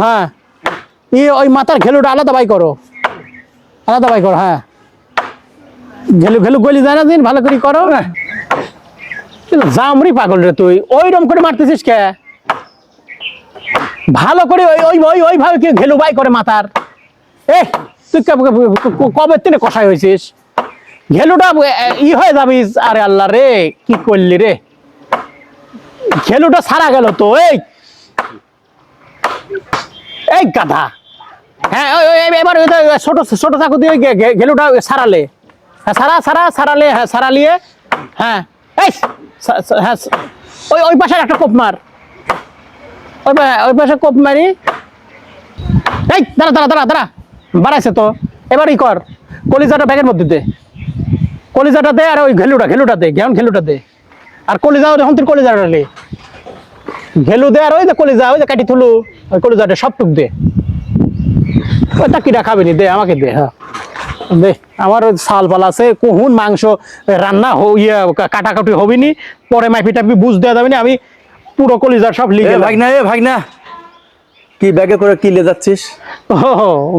হ্যাঁ। ই ওই মাথার ঘেলুটা আলাদা বাই করো। আলাদা বাই করো হ্যাঁ। ঘেলু ঘেলু গলি যায় না দিন, ভালো করে করো। জামরি পাগল রে তুই ওইরকম করে মারতেছিস কে? ভালো করে ওই ওই ওই, ওইভাবে কি ঘেলু বাই করে মাথার? এ, তুই কবে তিনে কষাই হয়েছিস? ঘেলুটা ই হয়ে যাবিস, আরে আল্লাহ রে, কি করলি রে? ঘেলুটা সারা গেল তো, এই। এই গাধা। হ্যাঁ এবার ছোট ছোট চাকু দিয়ে ঘে- সারালে। হ্যাঁ সারা সারা, সারালে হ্যাঁ সারালিয়ে হ্যাঁ এই হ্যাঁ ওই ওই পাশে একটা কোপ মার। ওই পা- ওই পাশে কোপ মারি। এই, দাঁড়া দাঁড়া দাঁড়া দাঁড়া, বাড়াইছে তো। এবার ই কর, কলিজাটা ব্যাগের মধ্যে দে। কলিজাটা দে আর ওই ঘেলুটা ঘেলুটা দে ঘেউন ঘেলুটা দে। আর কলিজা যখন তুই কলিজাটা লে। ঘেলু দে আর ওই যে কলিজা ওই যে কাটি তুলু ওই কলিজাটা সবটুক দে। ওই টাকিটা খাবি নি? দে আমাকে দে হ্যাঁ। দে আমার ওই শাল পাল আছে কুহুন মাংস রান্না ইয়ে কাটাকাটি হবি নি পরে মাইপি টাইপি বুঝ দেওয়া যাবে না আমি পুরো কলিজার সব লিখে ভাগনা এ ভাগনা। কি ব্যাগে করে কি লে যাচ্ছিস ও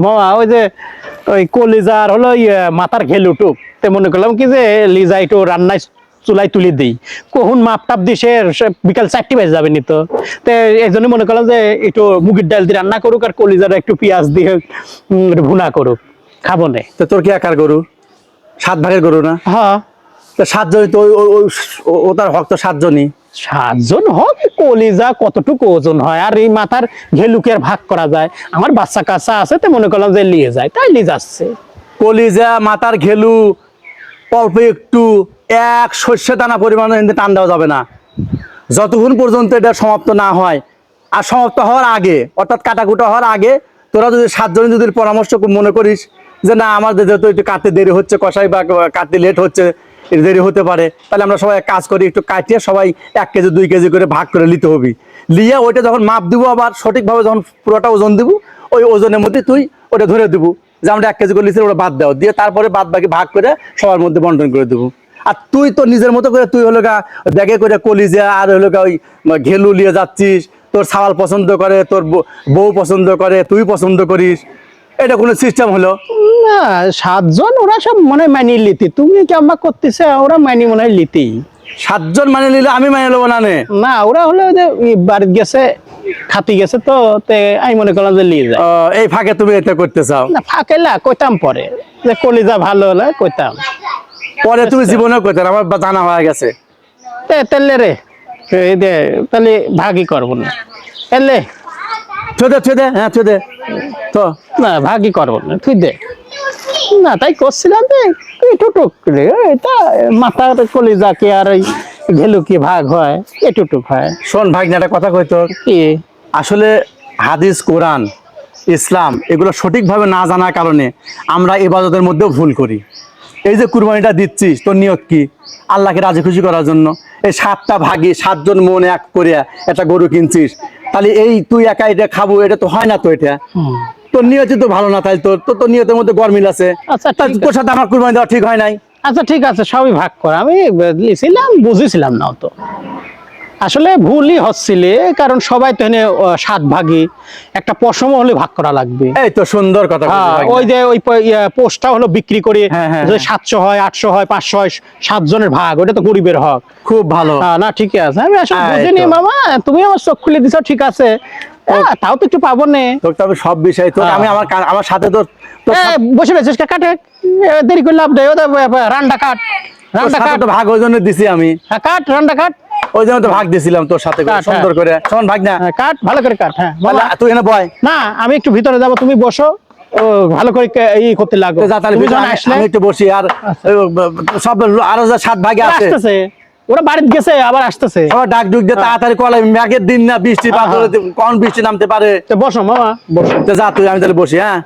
মামা ওই যে ওই কলিজার হলো ইয়ে মাথার ঘেলুটুক তে মনে করলাম কি যে লিজা একটু রান্নায় চুলাই তুলি দিই। কখন মাপ টাপ দিছে সে বিকাল চারটি বাজে যাবে নি তো এই জন্য মনে করলাম যে একটু মুগের ডাল দিয়ে রান্না করুক আর কলিজাটা একটু পেঁয়াজ দিয়ে ভুনা করুক। খাব নে। তো তোর কি একার গরু? সাত ভাগের গরু না? হ্যাঁ। সাতজনই তো ও- তার হক তো সাতজনই। সাতজন হবে কলিজা কতটুকু ওজন হয়? আর এই মাথার ঘেলুকে আর ভাগ করা যায়। আমার বাচ্চা কাচ্চা আছে তো মনে করলাম যে নিয়ে যায়। তাই নিয়ে যাচ্ছে। কলিজা মাথার ঘেলু অল্প একটু এক শস্য দানা পরিমাণ এতে টান দেওয়া যাবে না। যতক্ষণ পর্যন্ত এটা সমাপ্ত না হয়, আর সমাপ্ত হওয়ার আগে, অর্থাৎ কাটাকুটা হওয়ার আগে, তোরা যদি সাতজনে যদি পরামর্শ মনে করিস যে, না আমাদের যেহেতু একটু কাটতে দেরি হচ্ছে, কষাই বা কাটতে লেট হচ্ছে দেরি হতে পারে, তাহলে আমরা সবাই কাজ করি, একটু কাটিয়ে সবাই এক কেজি, দুই কেজি করে ভাগ করে নিতে হবে। লিয়ে ওইটা যখন মাপ দিব আবার, সঠিকভাবে যখন পুরোটা ওজন দিব, ওই ওজনের মধ্যে তুই ওটা ধরে দিব। যে আমরা এক কেজি করে লিচি ওটা বাদ দাও। দিয়ে তারপরে বাদ বাকি ভাগ করে সবার মধ্যে বন্টন করে দেবো। আর তুই তো নিজের মতো করে তুই হলো গা ব্যাগে করে কলিজা আর হলো গা ওই ঘেলু নিয়ে যাচ্ছিস তোর সাওয়াল পছন্দ করে তোর বউ- পছন্দ করে তুই পছন্দ করিস। এটা কোনো সিস্টেম হলো? না সাতজন ওরা সব মনে মানিয়ে লিতি তুমি কেমন করতেছে ওরা মানি মনে লিতি সাতজন মানে নিলে আমি মানে নেব না নে? না ওরা হলো যে বাড়িতে গেছে খাতি গেছে তো তে আমি মনে করলাম যে লিয়ে যায়। এই ফাঁকে তুমি এটা করতে চাও? না ফাঁকেলা কইতাম পরে। যে কলিজা ভালো হলে কইতাম। পরে তুমি জীবনেও করতে না, আমার জানা হয়ে গেছে। তে তেলে রে। দে তাহলে ভাগই করব না। এলে ছুদে ছুদে হ্যাঁ ছুদে তো না ভাগই করব না তুই দে। না তাই করছিলাম যে এটুটুক রে এটা মাথার কলিজা কি আর এই ঘেলু কি ভাগ হয় এটুটুক হয়। শোন ভাগ্নে একটা কথা কইতো কি? আসলে হাদিস কোরআন ইসলাম এগুলো সঠিকভাবে না জানার কারণে আমরা ইবাদতের মধ্যেও ভুল করি। এই যে কুরবানিটা দিচ্ছিস তোর নিয়োগ কি? আল্লাহকে রাজি খুশি করার জন্য। এই সাতটা ভাগে সাতজন মন এক করে একটা গরু কিনছিস। তাহলে এই তুই একা এটা খাব এটা তো হয় না তো এটা। তোর নিয়ত তো ভালো না তাই তোর তোর তোর নিয়তের মধ্যে গরমিল আছে। আচ্ছা, তোর সাথে আমার কুরবানি দেওয়া ঠিক হয় নাই? আচ্ছা ঠিক আছে সবই ভাগ করা। আমি ছিলাম বুঝেছিলাম না তো আসলে ভুলই হচ্ছিলে কারণ সবাই তো আহ, সাত ভাগই। একটা পশম হলে ভাগ করা লাগবে। এই তো সুন্দর কথা হ্যাঁ, ওই যে ওই পোস্টটা হলো বিক্রি করে হ্যাঁ, হ্যাঁ, যে হ্যাঁ। সাতশো হয় আটশো হয় পাঁচশো হয় সাতজনের ভাগ ওটা তো গরিবের হক। খুব ভালো। না ঠিকই আছে। আমি আসলে বুঝিনি মামা তুমি আমার চোখ খুলে দিছো ঠিক আছে। তাও তো একটু পাবো নে। তোর তো আমি সব বিষয় হ্যাঁ। আমি আমার আমার সাথে সাথে- বসে রয়েছিস কাটে। দেরি করে লাভ দেয় রান্ডা কাট। রান্ডা কাট। ভাগ ওই জন্য দিছি আমি। কাট রান্ডা কাট। ওই জন্য তো ভাগ দিছিলাম তোর সাথে সুন্দর করে। শোন ভাগ না। হ্যাঁ, কাট ভালো করে কাট হ্যাঁ তুই এনে বয়। না আমি একটু ভিতরে যাব তুমি বসো। ভালো করে ই করতে লাগো। আমি- একটু বসি আর আচ্ছা। সব আরও যা সাত ভাগে আছে। আসতেছে। ওরা বাড়িতে গেছে আবার আসতেছে। সবার ডাক ডুক দিয়ে তাড়াতাড়ি কলাই ম্যাগের দিন না বৃষ্টি হ্যাঁ, পাথরে কখন বৃষ্টি নামতে পারে? তো বসো মামা বসো। তো যা তুই আমি তাহলে বসি হ্যাঁ।